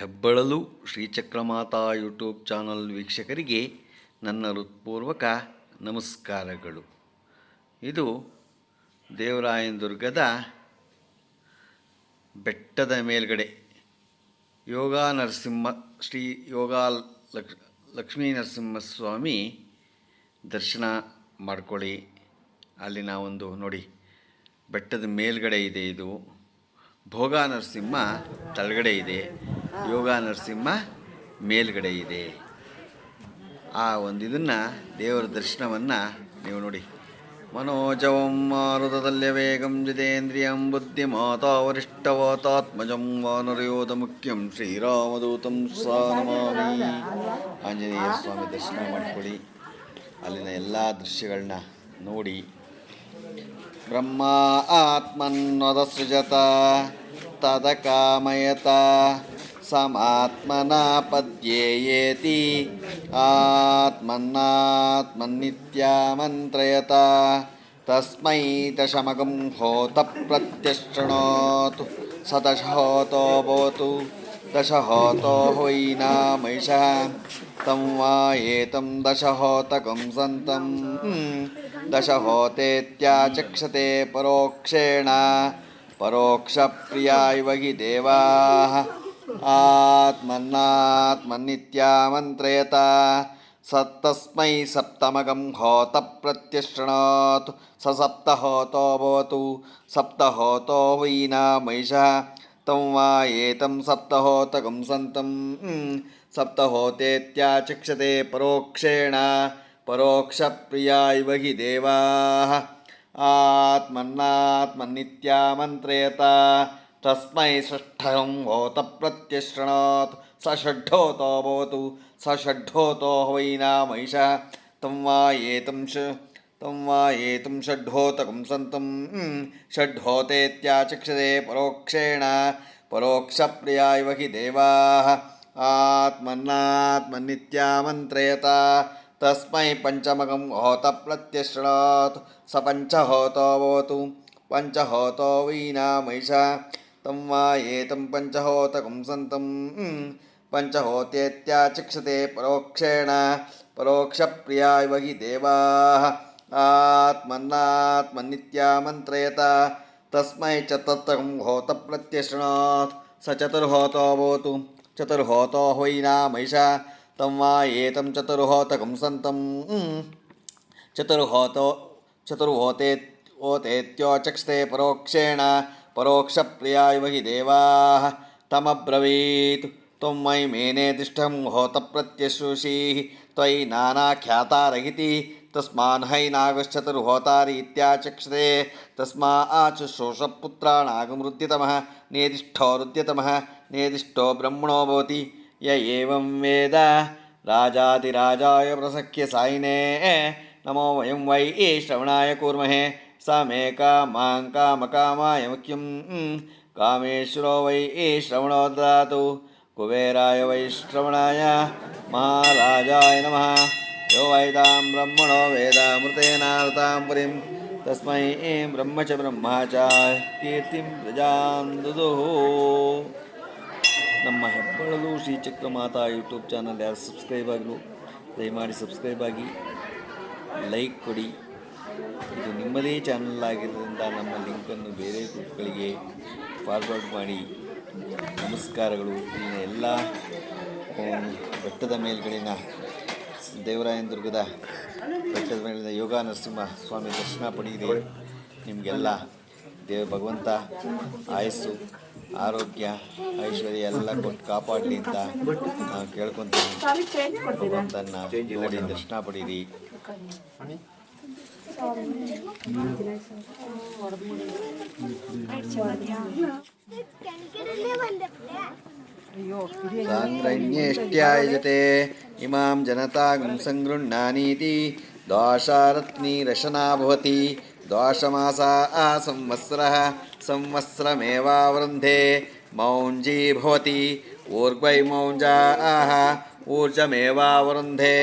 ಹೆಬ್ಬಳಲು ಶ್ರೀಚಕ್ರಮಾತಾ YouTube channel ವೀಕ್ಷಕರಿಗೆ ನನ್ನ ಹೃತ್ಪೂರ್ವಕ ನಮಸ್ಕಾರಗಳು. ಇದು ದೇವರಾಯನದುರ್ಗದ ಬೆಟ್ಟದ ಮೇಲ್ಗಡೆ ಯೋಗ ನರಸಿಂಹ, ಶ್ರೀ ಯೋಗ ಲಕ್ಷ ಲಕ್ಷ್ಮೀ ನರಸಿಂಹಸ್ವಾಮಿ ದರ್ಶನ ಮಾಡ್ಕೊಳ್ಳಿ. ಅಲ್ಲಿ ನಾವೊಂದು ನೋಡಿ, ಬೆಟ್ಟದ ಮೇಲ್ಗಡೆ ಇದೆ ಇದು. ಭೋಗ ನರಸಿಂಹ ತಳಗಡೆ ಇದೆ. ಯೋಗ ನರಸಿಂಹ ಮೇಲ್ಗಡೆ ಇದೆ. ಆ ಒಂದು ಇದನ್ನು ದೇವರ ದರ್ಶನವನ್ನು ನೀವು ನೋಡಿ. ಮನೋಜವಂ ಮಾರುತದಲ್ಯ ವೇಗಂ ಜಿತೇಂದ್ರಿಯಂ ಬುದ್ಧಿಮಾತಾ ವರಿಷ್ಠವಾತಾತ್ಮಜಂ ವಾನರಯೋಧ ಮುಖ್ಯಂ ಶ್ರೀರಾಮದೂತಂ ಸಾನಮಾಮಿ. ಆಂಜನೇಯ ಸ್ವಾಮಿ ದರ್ಶನ ಮಾಡಿಕೊಳ್ಳಿ. ಅಲ್ಲಿನ ಎಲ್ಲ ದೃಶ್ಯಗಳನ್ನ ನೋಡಿ. ಬ್ರಹ್ಮ ಆತ್ಮನ್ವದಸೃಜತ ತದಕಾಮಯತ ಸಮಾತ್ಮನ समात्मना पद्येयेति आत्मन्नात्मन्नित्या मन्त्रयत तस्मै दशमगं होतप्रत्यशृणोतु सदशहोतो भवतु दशहोतो होयिनामैषः तं वा एतं दशहोतकं सन्तं दशहोतेत्याचक्षते परोक्षेण परोक्षप्रिया इव हि देवाः ఆత్మన్నాత్మన్నిత్యామంత్రయత సప్తస్మై సప్తమగం హోత ప్రత్యశృణోత్ స సప్తహోతోభవతు సప్తహోతో వైనామైష తం వా ఏతం సప్తహోతకం సంతం సప్తహోతేత్యాచక్షతే పరోక్షేణ పరోక్షప్రియా ఇవ హి దేవా ఆత్మన్నాత్మన్నిత్యామంత్రయత तस्मै षष्ठं होत प्रत्यशृणोत् स षड्ढोतो भवतु स षड्ढोतो वैना महिषः तं वा एतं ष तं वा एतं षड्ढोतकं सन्तं। षड्ढोतेत्याचक्षते परोक्षेण, परोक्षप्रिया इव हि देवाः। आत्मन्नात्मन्नित्यामन्त्रयत तस्मै पञ्चमगं होत प्रत्यशृणोत् स पञ्चहोतो भवतु, पञ्चहोतो वीना महिषा तं वा एतं पञ्चहोतकं सन्तं पञ्चहोतेत्याचक्षते परोक्षेण, परोक्षप्रिया इव हि देवाः आत्मन्नात्मन्नित्यामन्त्रयत तस्मै चतुर्थकं होत प्रत्यशृणोत् स चतुर्होतो भवतु, चतुर्होतो होयिना महिषा तं वा एतं चतुर्होतकं सन्तं चतुर्होतो चतुर्होते होतेत्योचक्षते परोक्षेण పరోక్షప్రియాయ హి దేవా. తమబ్రవీత్. త్వమై మేనే తిష్టం హోత ప్రత్యశూషీ త్వయి నానాఖ్యాతారహితి తస్మాన్ హై నాగశ్చతుర్హోతారీత్యాచక్షతే తస్మా ఆచుశోషపుత్రాణాగమృద్యతమ నేదిష్ఠోరుద్యతమ నేదిష్టో బ్రహ్మణో భవతి. య ఏం వేద? రాజాతిరాజాయ ప్రసఖ్య సాయినే. నమో వయం వై శ్రవణాయ కూర్మహే. स मे कामां कामकामाय मुख्यं कामेश्वरो वै श्रवणो ददातु कुबेराय वै श्रवणाय महाराजाय नमः यो वैदां ब्रह्मणो वेदामृतेनावतां पुरीं तस्मै ब्रह्म च ब्रह्मा च ಕೀರ್ತಿಂ ಪ್ರಜಾಂ ದುದುಃ ನಮ್ಮ ಹೆಬ್ಬಳಲು ಶ್ರೀಚಕ್ರ ಮಾತಾ ಯೂಟ್ಯೂಬ್ ಚಾನಲ್ ಯಾರು ಸಬ್ಸ್ಕ್ರೈಬ್ ಆಗಲು ದಯಮಾಡಿ ಸಬ್ಸ್ಕ್ರೈಬ್ ಆಗಿ ಲೈಕ್ ಕೊಡಿ ಇದು ನಿಮ್ಮದೇ ಚಾನಲ್ ಆಗಿರೋದ್ರಿಂದ ನಮ್ಮ ಲಿಂಕನ್ನು ಬೇರೆ ಗ್ರೂಪ್ಗಳಿಗೆ ಫಾರ್ವರ್ಡ್ ಮಾಡಿ. ನಮಸ್ಕಾರಗಳು. ಇಲ್ಲಿನ ಎಲ್ಲ ಬೆಟ್ಟದ ಮೇಲ್ಗಡೆನ ದೇವರಾಯನ ದುರ್ಗದ ಬೆಟ್ಟದ ಮೇಲಿನ ಯೋಗ ನರಸಿಂಹ ಸ್ವಾಮಿ ದರ್ಶನ ಪಡೆಯಿರಿ. ನಿಮಗೆಲ್ಲ ದೇವ ಭಗವಂತ ಆಯಸ್ಸು ಆರೋಗ್ಯ ಐಶ್ವರ್ಯ ಎಲ್ಲ ಕೊಟ್ಟು ಕಾಪಾಡಲಿ ಅಂತ ಕೇಳ್ಕೊತೀನಿ ಕೇಳ್ಕೊತೀವಿ. ಭಗವಂತನ ನೋಡಿ ದರ್ಶನ ಪಡೀರಿ ಸಾಂಗ್ರಣ್ಯೇಷ್ಟ್ಯಾಯಜತೆ ಇಮಾಂ ಜನತಾಗಂ ಸಂಗೃಹ್ಣಾನೀತಿ ದ್ವಾಷಾರತ್ನೀರಶನಾ ಭವತಿ ದ್ವಾಷಮಾಸ ಆ ಸಂವತ್ಸರः ಸಂವತ್ಸರಮೇವಾವೃಂಧೆ ಮೌಂಜೀ ಭವತಿ ಊರ್ಗ್ವೈ ಮೌಂಜಾ ಆಹ ಊರ್ಜಮೇವಾವೃಂಧೆ